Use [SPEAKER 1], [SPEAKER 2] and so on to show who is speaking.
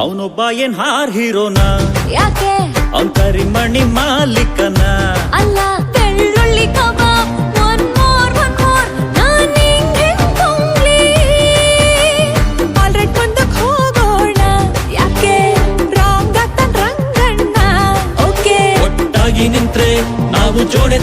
[SPEAKER 1] ಅವನೊಬ್ಬ ಏನ್ ಹಾರ್ ಹೀರೋನ?
[SPEAKER 2] ಯಾಕೆ?
[SPEAKER 1] ಅವನ್ ಕರಿಮಣಿ ಮಾಲೀಕನ?
[SPEAKER 2] ಅಲ್ಲ ಬೆಳ್ಳುಳ್ಳಿ kebab one more one more ನಾನ್ ತುಂಬ್ಲಿ ಆಲ್ರೆಡ್ ಹೋಗೋಣ. ಯಾಕೆ? ರಾಮ್ ದತ್ತನ್ ರಂಗಣ್ಣ. ಓಕೆ
[SPEAKER 1] ಒಟ್ಟಾಗಿ ನಿಂತ್ರೆ ನಾವು ಜೋಡೆ